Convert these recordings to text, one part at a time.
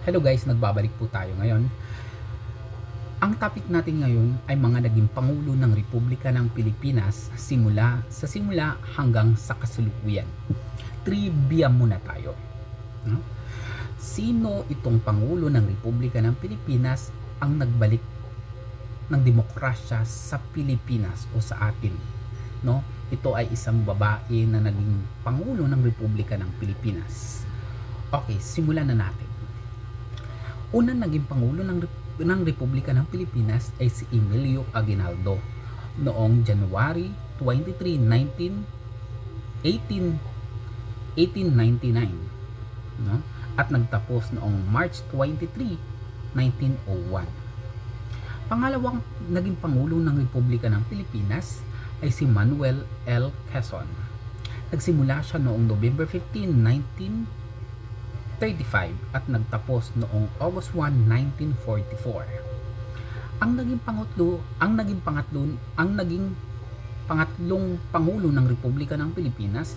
Hello guys, nagbabalik po tayo ngayon. Ang topic natin ngayon ay mga naging Pangulo ng Republika ng Pilipinas simula sa simula hanggang sa kasalukuyan. Trivia muna tayo. No? Sino itong Pangulo ng Republika ng Pilipinas ang nagbalik ng demokrasya sa Pilipinas o sa atin? No? Ito ay isang babae na naging Pangulo ng Republika ng Pilipinas. Okay, simulan na natin. Unang naging Pangulo ng, ng Republika ng Pilipinas ay si Emilio Aguinaldo noong January 23, 19, 18, 1899 no? at nagtapos noong March 23, 1901. Pangalawang naging Pangulo ng Republika ng Pilipinas ay si Manuel L. Quezon. Nagsimula siya noong November 15, 19 35 at nagtapos noong August 1, 1944. Ang naging pangatlo, ang naging pangatlo, ang naging pangatlong pangulo ng Republika ng Pilipinas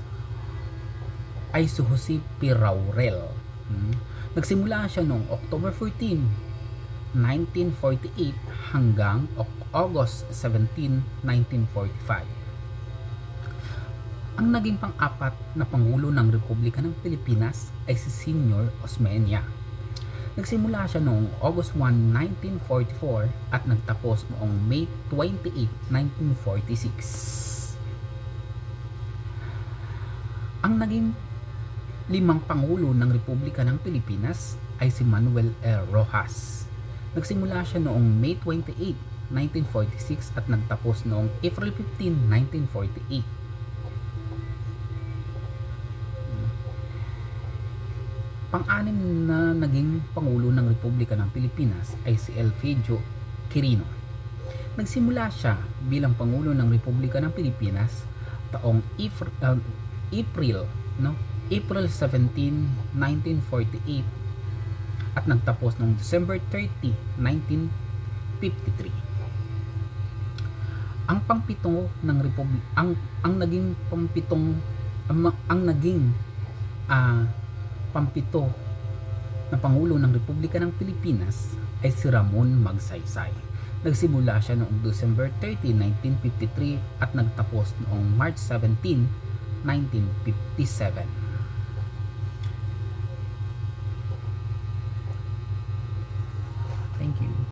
ay si Jose P. Hmm. Nagsimula siya noong October 14, 1948 hanggang August 17, 1945 ang naging pang-apat na Pangulo ng Republika ng Pilipinas ay si Senior Osmeña. Nagsimula siya noong August 1, 1944 at nagtapos noong May 28, 1946. Ang naging limang Pangulo ng Republika ng Pilipinas ay si Manuel L. Rojas. Nagsimula siya noong May 28, 1946 at nagtapos noong April 15, 1948. Pang-anim na naging Pangulo ng Republika ng Pilipinas ay si Elpidio Quirino. Nagsimula siya bilang Pangulo ng Republika ng Pilipinas taong April, uh, April, no? April 17, 1948 at nagtapos noong December 30, 1953. Ang pangpito ng republik ang ang naging pampitong ang, ang naging ah pampito na Pangulo ng Republika ng Pilipinas ay si Ramon Magsaysay. Nagsimula siya noong December 30, 1953 at nagtapos noong March 17, 1957.